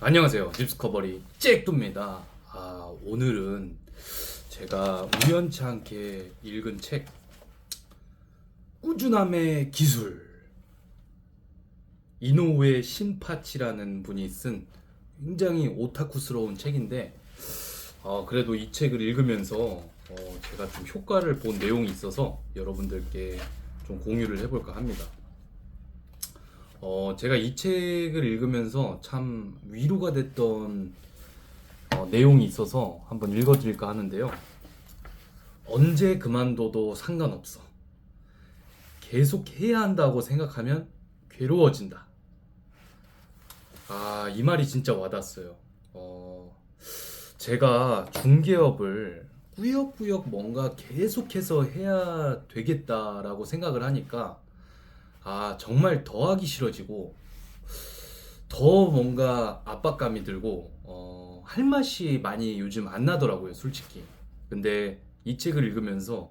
안녕하세요. 딥스커버리 잭두입니다. 아, 오늘은 제가 우연치 않게 읽은 책 꾸준함의 기술 이노우에 신파치라는 분이 쓴 굉장히 오타쿠스러운 책인데 어, 그래도 이 책을 읽으면서 어, 제가 좀 효과를 본 내용이 있어서 여러분들께 좀 공유를 해볼까 합니다. 어, 제가 이 책을 읽으면서 참 위로가 됐던 어, 내용이 있어서 한번 읽어드릴까 하는데요. 언제 그만둬도 상관없어. 계속 해야 한다고 생각하면 괴로워진다. 아, 이 말이 진짜 와닿았어요. 어, 제가 중개업을 꾸역꾸역 뭔가 계속해서 해야 되겠다라고 생각을 하니까 아, 정말 더 하기 싫어지고, 더 뭔가 압박감이 들고, 어, 할 맛이 많이 요즘 안 나더라고요, 솔직히. 근데 이 책을 읽으면서,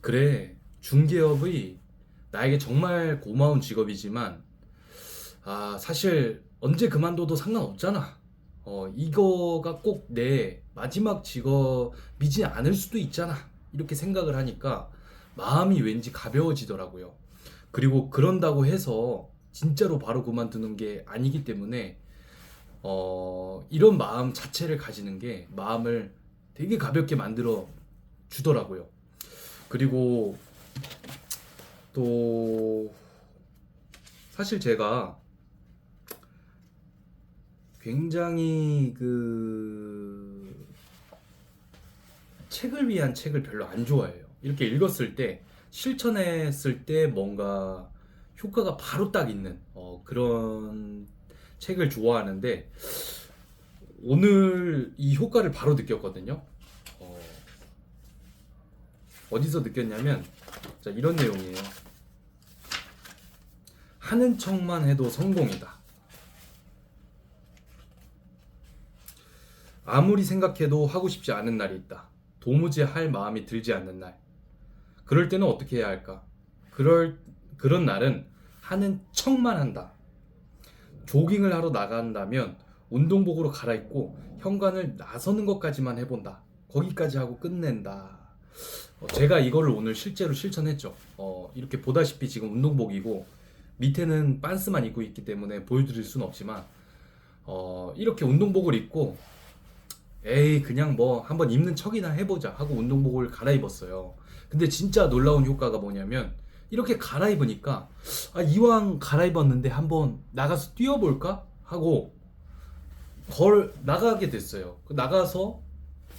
그래, 중개업이 나에게 정말 고마운 직업이지만, 아, 사실 언제 그만둬도 상관없잖아. 어, 이거가 꼭 내 마지막 직업이지 않을 수도 있잖아. 이렇게 생각을 하니까 마음이 왠지 가벼워지더라고요. 그리고 그런다고 해서 진짜로 바로 그만두는 게 아니기 때문에 어, 이런 마음 자체를 가지는 게 마음을 되게 가볍게 만들어 주더라고요. 그리고 또 사실 제가 굉장히 그 책을 위한 책을 별로 안 좋아해요. 이렇게 읽었을 때 실천했을 때 뭔가 효과가 바로 딱 있는 어, 그런 책을 좋아하는데 오늘 이 효과를 바로 느꼈거든요. 어, 어디서 느꼈냐면 자, 이런 내용이에요. 하는 척만 해도 성공이다. 아무리 생각해도 하고 싶지 않은 날이 있다. 도무지 할 마음이 들지 않는 날. 그럴 때는 어떻게 해야 할까? 그럴 그런 날은 하는 척만 한다. 조깅을 하러 나간다면 운동복으로 갈아입고 현관을 나서는 것까지만 해본다. 거기까지 하고 끝낸다. 어, 제가 이거를 오늘 실제로 실천했죠. 어, 이렇게 보다시피 지금 운동복이고 밑에는 빤스만 입고 있기 때문에 보여드릴 수는 없지만 어, 이렇게 운동복을 입고 에이 그냥 뭐 한번 입는 척이나 해보자 하고 운동복을 갈아입었어요. 근데 진짜 놀라운 효과가 뭐냐면 이렇게 갈아입으니까 아, 이왕 갈아입었는데 한번 나가서 뛰어볼까 하고 걸 나가게 됐어요. 그 나가서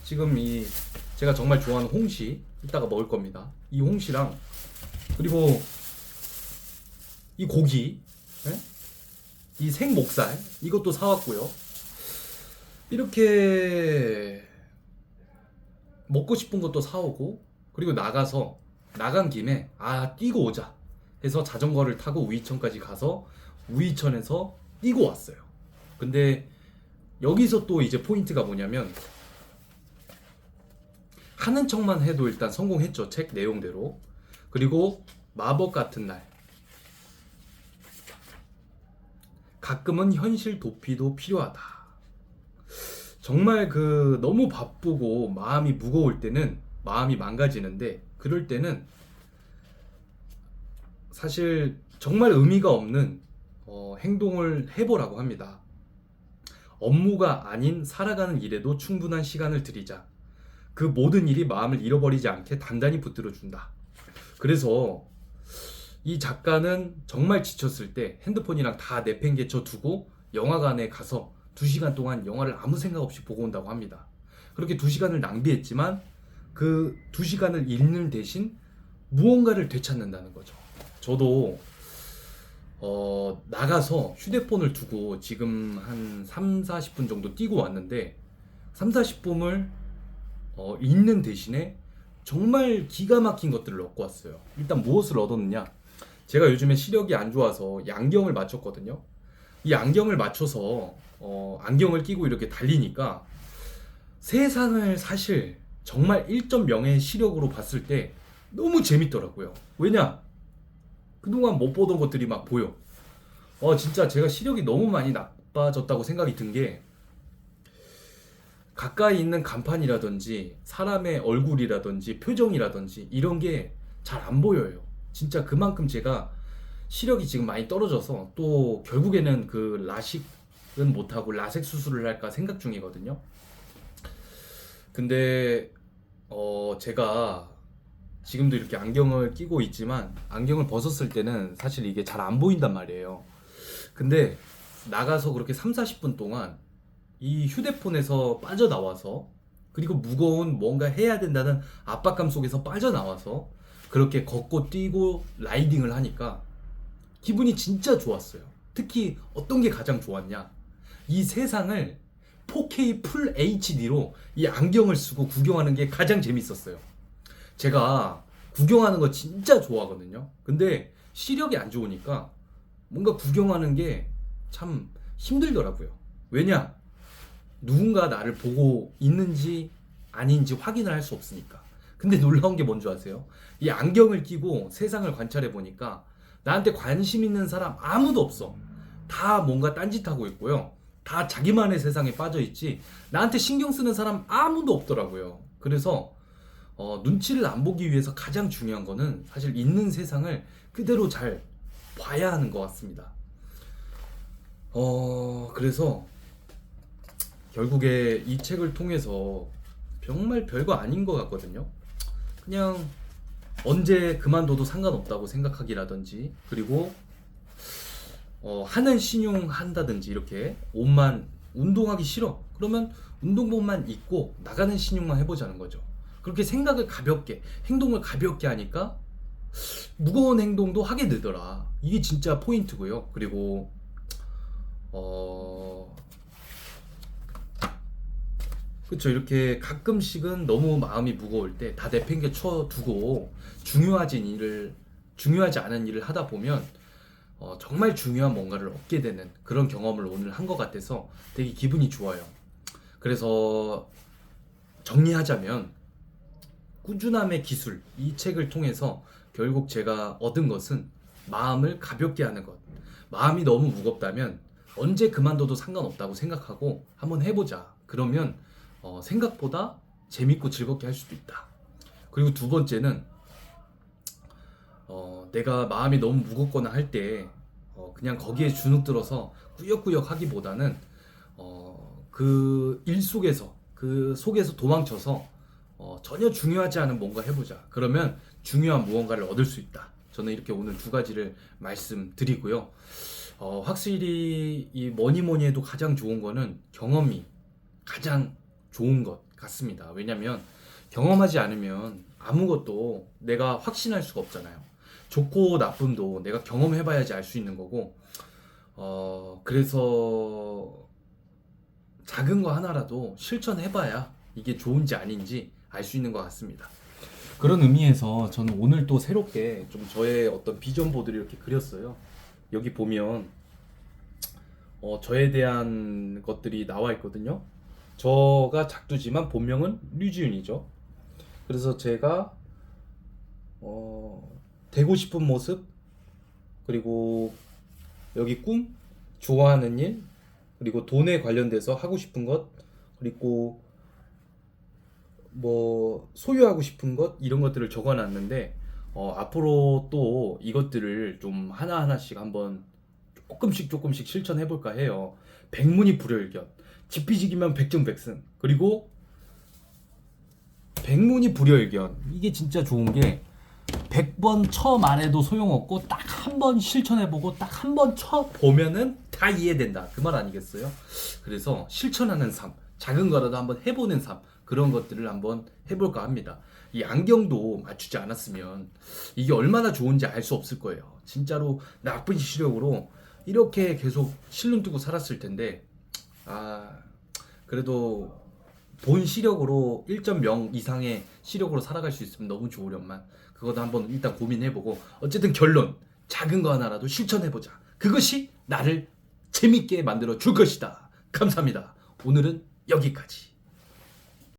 지금 이 제가 정말 좋아하는 홍시 이따가 먹을 겁니다. 이 홍시랑 그리고 이 고기, 예? 이 생목살 이것도 사왔고요. 이렇게 먹고 싶은 것도 사오고 그리고 나가서 나간 김에 아 뛰고 오자 해서 자전거를 타고 우이천까지 가서 우이천에서 뛰고 왔어요. 근데 여기서 또 이제 포인트가 뭐냐면 하는 척만 해도 일단 성공했죠. 책 내용대로. 그리고 마법 같은 날. 가끔은 현실 도피도 필요하다. 정말 그 너무 바쁘고 마음이 무거울 때는 마음이 망가지는데 그럴 때는 사실 정말 의미가 없는 어, 행동을 해보라고 합니다. 업무가 아닌 살아가는 일에도 충분한 시간을 들이자. 그 모든 일이 마음을 잃어버리지 않게 단단히 붙들어 준다. 그래서 이 작가는 정말 지쳤을 때 핸드폰이랑 다 내팽개쳐 두고 영화관에 가서 2시간 동안 영화를 아무 생각 없이 보고 온다고 합니다. 그렇게 2시간을 낭비했지만 그 2시간을 읽는 대신 무언가를 되찾는다는 거죠. 저도 어, 나가서 휴대폰을 두고 지금 한 3, 40분 정도 뛰고 왔는데 3, 40분을 어, 읽는 대신에 정말 기가 막힌 것들을 얻고 왔어요. 일단 무엇을 얻었느냐? 제가 요즘에 시력이 안 좋아서 양경을 맞췄거든요. 이 안경을 맞춰서 어, 안경을 끼고 이렇게 달리니까 세상을 사실 정말 1.0의 시력으로 봤을 때 너무 재밌더라고요. 왜냐? 그동안 못 보던 것들이 막 보여. 어, 진짜 제가 시력이 너무 많이 나빠졌다고 생각이 든 게 가까이 있는 간판이라든지 사람의 얼굴이라든지 표정이라든지 이런 게 잘 안 보여요. 진짜 그만큼 제가 시력이 지금 많이 떨어져서 또 결국에는 그 라식은 못하고 라섹 수술을 할까 생각 중이거든요. 근데 어 제가 지금도 이렇게 안경을 끼고 있지만 안경을 벗었을 때는 사실 이게 잘 안 보인단 말이에요. 근데 나가서 그렇게 3, 40분 동안 이 휴대폰에서 빠져나와서 그리고 무거운 뭔가 해야 된다는 압박감 속에서 빠져나와서 그렇게 걷고 뛰고 라이딩을 하니까 기분이 진짜 좋았어요. 특히 어떤 게 가장 좋았냐? 이 세상을 4K 풀 HD로 이 안경을 쓰고 구경하는 게 가장 재밌었어요. 제가 구경하는 거 진짜 좋아하거든요. 근데 시력이 안 좋으니까 뭔가 구경하는 게 참 힘들더라고요. 왜냐? 누군가 나를 보고 있는지 아닌지 확인을 할 수 없으니까. 근데 놀라운 게 뭔지 아세요? 이 안경을 끼고 세상을 관찰해 보니까 나한테 관심 있는 사람 아무도 없어. 다 뭔가 딴짓하고 있고요. 다 자기만의 세상에 빠져 있지. 나한테 신경 쓰는 사람 아무도 없더라고요. 그래서 어, 눈치를 안 보기 위해서 가장 중요한 거는 사실 있는 세상을 그대로 잘 봐야 하는 것 같습니다. 어, 그래서 결국에 이 책을 통해서 정말 별거 아닌 것 같거든요. 그냥 언제 그만둬도 상관없다고 생각하기라든지 그리고 어, 하는 신용 한다든지 이렇게 옷만 운동하기 싫어. 그러면 운동복만 입고 나가는 신용만 해보자는 거죠. 그렇게 생각을 가볍게 행동을 가볍게 하니까 무거운 행동도 하게 되더라. 이게 진짜 포인트고요. 그리고 어 그렇죠. 이렇게 가끔씩은 너무 마음이 무거울 때 다 내팽개쳐 두고 중요하진 일을 중요하지 않은 일을 하다 보면 어, 정말 중요한 뭔가를 얻게 되는 그런 경험을 오늘 한 것 같아서 되게 기분이 좋아요. 그래서 정리하자면 꾸준함의 기술 이 책을 통해서 결국 제가 얻은 것은 마음을 가볍게 하는 것. 마음이 너무 무겁다면 언제 그만둬도 상관없다고 생각하고 한번 해보자. 그러면 어, 생각보다 재밌고 즐겁게 할 수도 있다. 그리고 두 번째는 어, 내가 마음이 너무 무겁거나 할 때 어, 그냥 거기에 주눅 들어서 꾸역꾸역 하기보다는 어, 그 일 속에서 그 속에서 도망쳐서 어, 전혀 중요하지 않은 뭔가 해보자. 그러면 중요한 무언가를 얻을 수 있다. 저는 이렇게 오늘 두 가지를 말씀드리고요. 어, 확실히 이 뭐니 뭐니 해도 가장 좋은 거는 경험이 가장 좋은 것 같습니다. 왜냐면 경험하지 않으면 아무것도 내가 확신할 수가 없잖아요. 좋고 나쁨도 내가 경험해봐야지 알 수 있는 거고, 어, 그래서 작은 거 하나라도 실천해봐야 이게 좋은지 아닌지 알 수 있는 것 같습니다. 그런 의미에서 저는 오늘 또 새롭게 좀 저의 어떤 비전 보드를 이렇게 그렸어요. 여기 보면 어, 저에 대한 것들이 나와 있거든요. 저가 작두지만 본명은 류지윤이죠. 그래서 제가 어, 되고 싶은 모습 그리고 여기 꿈 좋아하는 일 그리고 돈에 관련돼서 하고 싶은 것 그리고 뭐 소유하고 싶은 것 이런 것들을 적어놨는데 어, 앞으로 또 이것들을 좀 하나 하나씩 한번 조금씩 조금씩 실천해 볼까 해요. 백문이 불여일견, 지피지기면 백전백승. 그리고 백문이 불여일견 이게 진짜 좋은 게 100번 쳐 말해도 소용없고 딱 한 번 실천해보고 딱 한 번 쳐 보면은 다 이해된다 그 말 아니겠어요? 그래서 실천하는 삶 작은 거라도 한번 해보는 삶 그런 것들을 한번 해볼까 합니다. 이 안경도 맞추지 않았으면 이게 얼마나 좋은지 알 수 없을 거예요. 진짜로 나쁜 시력으로 이렇게 계속 실눈 뜨고 살았을 텐데 아 그래도 본 시력으로 1.0 이상의 시력으로 살아갈 수 있으면 너무 좋으련만. 그것도 한번 일단 고민해보고 어쨌든 결론 작은 거 하나라도 실천해보자. 그것이 나를 재밌게 만들어 줄 것이다. 감사합니다. 오늘은 여기까지